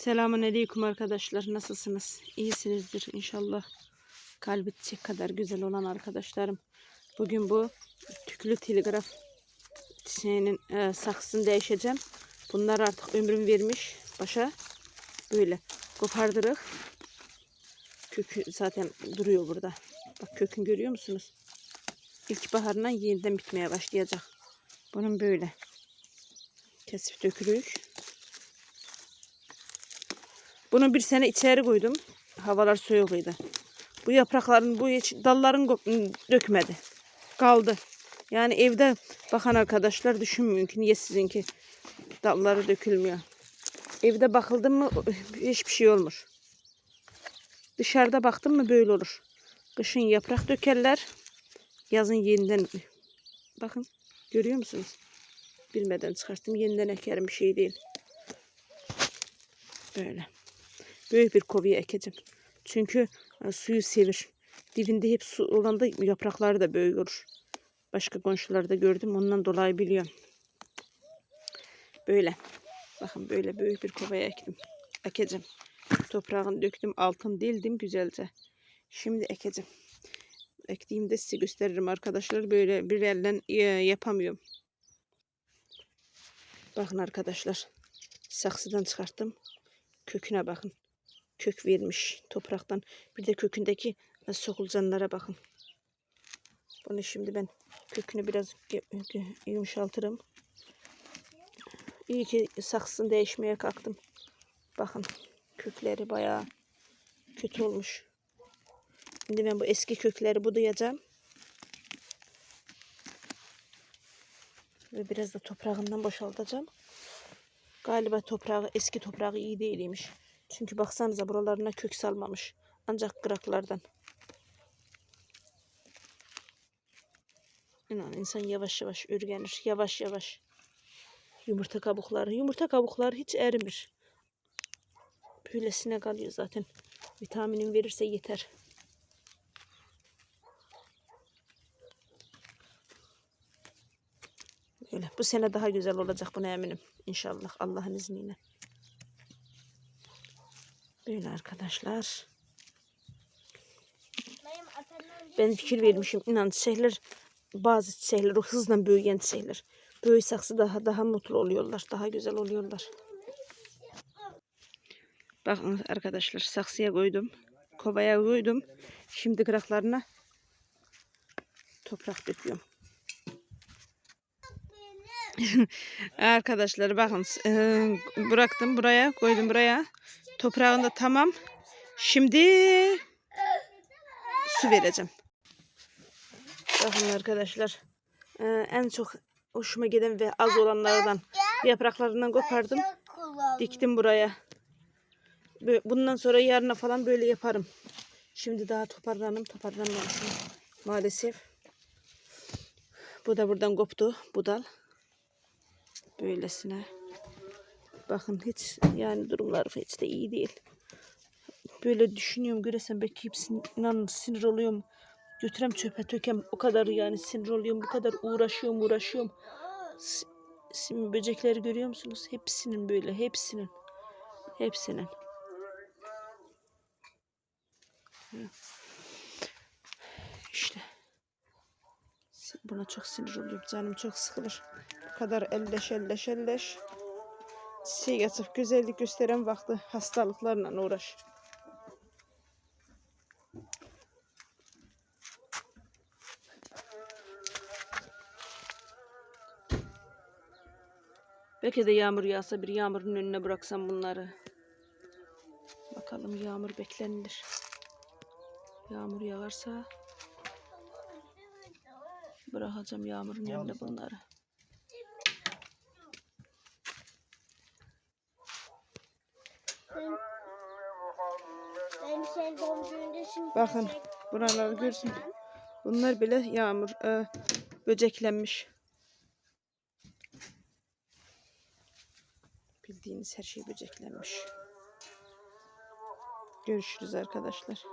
Selamun Aleyküm arkadaşlar. Nasılsınız? İyisinizdir inşallah. Kalbi kadar güzel olan arkadaşlarım. Bugün bu tüklü telgraf çiçeğinin e, saksısını değişeceğim. Bunlar artık ömrüm vermiş başa. Böyle kopardırık. Kökü zaten duruyor burada. Bak kökün görüyor musunuz? İlkbaharından yeniden bitmeye başlayacak. Bunun böyle. Kesip dökülüyor. Bunu bir sene içeri koydum. Havalar soğukuydu. Bu yaprakların, bu dalların ko- dökmedi. Kaldı. Yani evde bakan arkadaşlar düşünmüyor ki niye sizinki dalları dökülmüyor. Evde bakıldı mı hiçbir şey olmuş. Dışarıda baktım mı böyle olur. Kışın yaprak dökerler. Yazın yeniden bakın görüyor musunuz? Bilmeden çıkarttım. Yeniden ekerim bir şey değil. Böyle. Büyük bir kovaya ekeceğim. Çünkü e, suyu sevir. Dibinde hep su olanda yaprakları da böyle olur. Başka komşularda gördüm. Ondan dolayı biliyorum. Böyle. Bakın böyle büyük bir kovaya ektim. Ekeceğim. Toprağını döktüm. Altın dildim güzelce. Şimdi ekeceğim. Ektiğimde size gösteririm arkadaşlar. Böyle bir elden e, yapamıyorum. Bakın arkadaşlar. Saksıdan çıkarttım. Köküne bakın. Kök vermiş topraktan. Bir de kökündeki e, sokulucanlara bakın. Bunu şimdi ben kökünü biraz yumuşaltırım. İyi ki saksını değişmeye kalktım. Bakın kökleri bayağı kötü olmuş. Şimdi ben bu eski kökleri budayacağım. Ve biraz da toprağından boşaltacağım. Galiba toprağı, eski toprağı iyi değilmiş. Çünkü baksanıza buralarına kök salmamış. Ancak kıraklardan. İnan insan yavaş yavaş ürgenir. Yavaş yavaş. Yumurta kabukları. Yumurta kabukları hiç erimir. Böylesine kalıyor zaten. Vitaminin verirse yeter. Böyle. Bu sene daha güzel olacak buna eminim. İnşallah Allah'ın izniyle. Böyle arkadaşlar. Ben fikir vermişim. İnan çiçekler bazı çiçekler o hızla büyüyen çiçekler. Büyü saksı daha daha mutlu oluyorlar. Daha güzel oluyorlar. Bakın arkadaşlar saksıya koydum. Kovaya koydum. Şimdi kıraklarına toprak döküyorum. Arkadaşlar bakın bıraktım buraya koydum buraya. Toprağında tamam. Şimdi su vereceğim. Bakın arkadaşlar eee, en çok hoşuma giden ve az olanlardan yapraklarından kopardım. Diktim buraya. Bundan sonra yarına falan böyle yaparım. Şimdi daha toparlanım toparlanmamışım maalesef. Bu da buradan koptu bu dal böylesine. Bakın hiç yani durumları hiç de iyi değil. Böyle düşünüyorum göresem belki hepsini inanın sinir oluyorum. Götürem çöpe tökem o kadar yani sinir oluyorum. Bu kadar uğraşıyorum uğraşıyorum. Şimdi böcekleri görüyor musunuz? Hepsinin böyle hepsinin. Hepsinin. İşte. Buna çok sinir oluyorum. Canım çok sıkılır. Bu kadar elleş elleş elleş. Çiçeği yatıp güzellik gösteren vakti hastalıklarla uğraş. Belki de yağmur yağsa bir yağmurun önüne bıraksam bunları. Bakalım yağmur beklenilir. Yağmur yağarsa bırakacağım yağmurun önüne bunları. Bakın çiçek buraları görsün. Bunlar bile yağmur e, böceklenmiş. Bildiğiniz her şey böceklenmiş. Görüşürüz arkadaşlar.